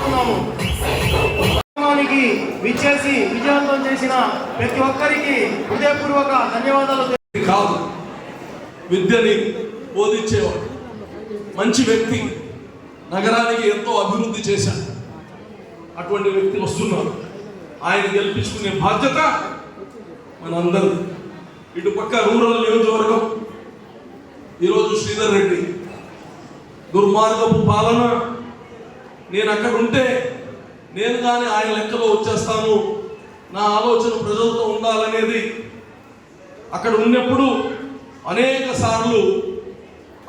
కోరుతున్నాము. విచ్చేసి విజయవంతం చేసిన ప్రతి ఒక్కరికి హృదయపూర్వక ధన్యవాదాలు కాదు విద్యని బోధించేవాడు మంచి వ్యక్తి నగరానికి ఎంతో అభివృద్ధి చేశాడు. అటువంటి వ్యక్తి వస్తున్నారు ఆయన గెలిపించుకునే బాధ్యత మనందరూ ఇటు పక్క రూరల్ నియోజకవర్గం ఈరోజు శ్రీధర్ రెడ్డి. దుర్మార్గపు పాలన నేను అక్కడ ఉంటే నేను కానీ ఆయన లెక్కలో వచ్చేస్తాను. నా ఆలోచన ప్రజలతో ఉండాలనేది అక్కడ ఉన్నప్పుడు అనేక సార్లు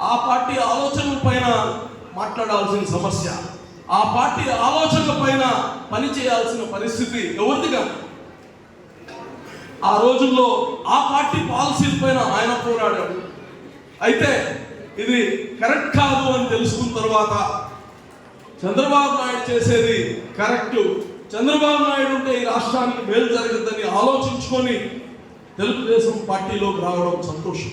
ఆ పార్టీ ఆలోచనల పైన మాట్లాడాల్సిన సమస్య ఆ పార్టీ ఆలోచనల పైన పని చేయాల్సిన పరిస్థితి ఎవరిదిగా ఆ రోజుల్లో ఆ పార్టీ పాలసీల పైన ఆయన పోరాడాడు. అయితే ఇది కరెక్ట్ కాదు అని తెలుసుకున్న తర్వాత చంద్రబాబు నాయుడు చేసేది కరెక్ట్. చంద్రబాబు నాయుడు ఉంటే ఈ రాష్ట్రానికి మేలు జరగద్దని ఆలోచించుకొని తెలుగుదేశం పార్టీలోకి రావడం సంతోషం.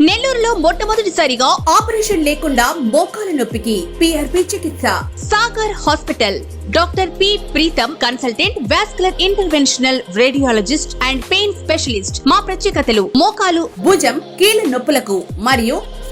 నెల్లూరులో మొట్టమొదటిసారిగా ఆపరేషన్ లేకుండా మోకాల నొప్పికి పిఆర్పి చికిత్స. Sagar hospital. Doctor P Preetham consultant vascular interventional radiologist and pain specialist. మా ప్రత్యేకతలు మోకాలు భుజం కీళ్ళ నొప్పులకు మరియు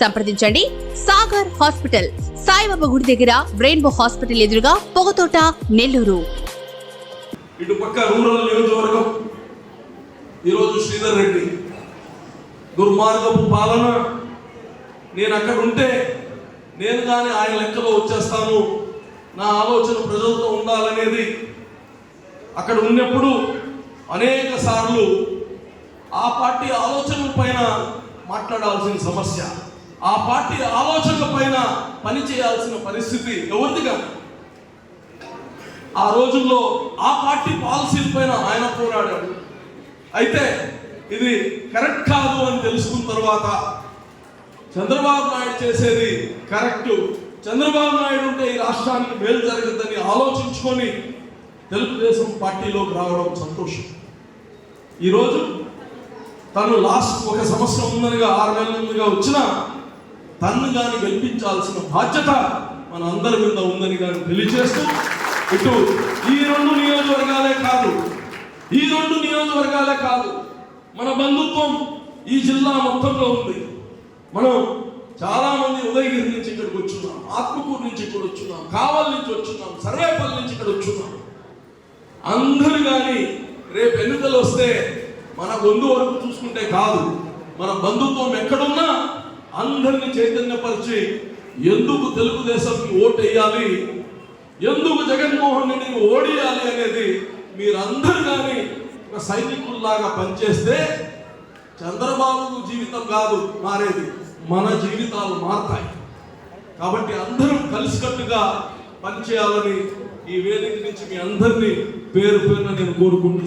సంప్రదించండి. సాగర్ హాస్పిటల్ సాయిబాబా గుడి దగ్గర రెయిన్బో హాస్పిటల్ ఎదురుగా పొగతోట నెల్లూరు. ఇటు పక్క రూరల్ నియోజకవర్గం ఈరోజు శ్రీధర్ రెడ్డి. దుర్మార్గపు పాలన. నేను అక్కడ ఉంటే నేను కానీ ఆయన లెక్కలో వచ్చేస్తాను. నా ఆలోచన ప్రజలతో ఉండాలనేది అక్కడ ఉన్నప్పుడు అనేక సార్లు ఆ పార్టీ ఆలోచనల పైన మాట్లాడాల్సిన సమస్య. ఆ పార్టీ ఆలోచనల పైన పని చేయాల్సిన పరిస్థితి ఎవరిదిగా ఆ రోజుల్లో ఆ పార్టీ పాలసీల పైన ఆయన పోరాడాడు. అయితే ఇది కరెక్ట్ కాదు అని తెలుసుకున్న తర్వాత చంద్రబాబు నాయుడు చేసేది కరెక్ట్. చంద్రబాబు నాయుడు ఉంటే ఈ రాష్ట్రానికి మేలు జరగద్దని ఆలోచించుకొని తెలుగుదేశం పార్టీలోకి రావడం సంతోషం. ఈరోజు తను లాస్ట్ ఒక సంవత్సరం ఉందనిగా ఆరు నెలల ముందుగా వచ్చిన తను కానీ గెలిపించాల్సిన బాధ్యత మన అందరి మీద ఉందని కానీ తెలియజేస్తూ ఇటు ఈ రెండు నియోజకవర్గాలే కాదు ఈ రెండు నియోజకవర్గాలే కాదు మన బంధుత్వం ఈ జిల్లా మొత్తంలో ఉంది. మనం చాలా మంది ఉదయగిరి నుంచి ఇక్కడికి వచ్చున్నాం ఆత్మకూరు నుంచి ఇక్కడ వచ్చున్నాం కావల్ నుంచి వచ్చున్నాం సర్వేపల్లి నుంచి ఇక్కడ వచ్చున్నాం అందరూ కానీ రేపు ఎన్నికలు వస్తే మన బంధు వరకు చూసుకుంటే కాదు మన బంధుత్వం ఎక్కడున్నా అందరిని చైతన్యపరిచి ఎందుకు తెలుగుదేశంకి ఓటు వేయాలి ఎందుకు జగన్మోహన్ రెడ్డిని ఓడియాలి అనేది మీరందరూ కానీ ఒక సైనికుల్లాగా పనిచేస్తే చంద్రబాబు జీవితం కాదు మారేది. మన జీవితాలు మారతాయి. కాబట్టి అందరం కలిసికట్టుగా పనిచేయాలని ఈ వేదిక నుంచి మీ అందరినీ పేరు పేరున నేను కోరుకుంటున్నాను.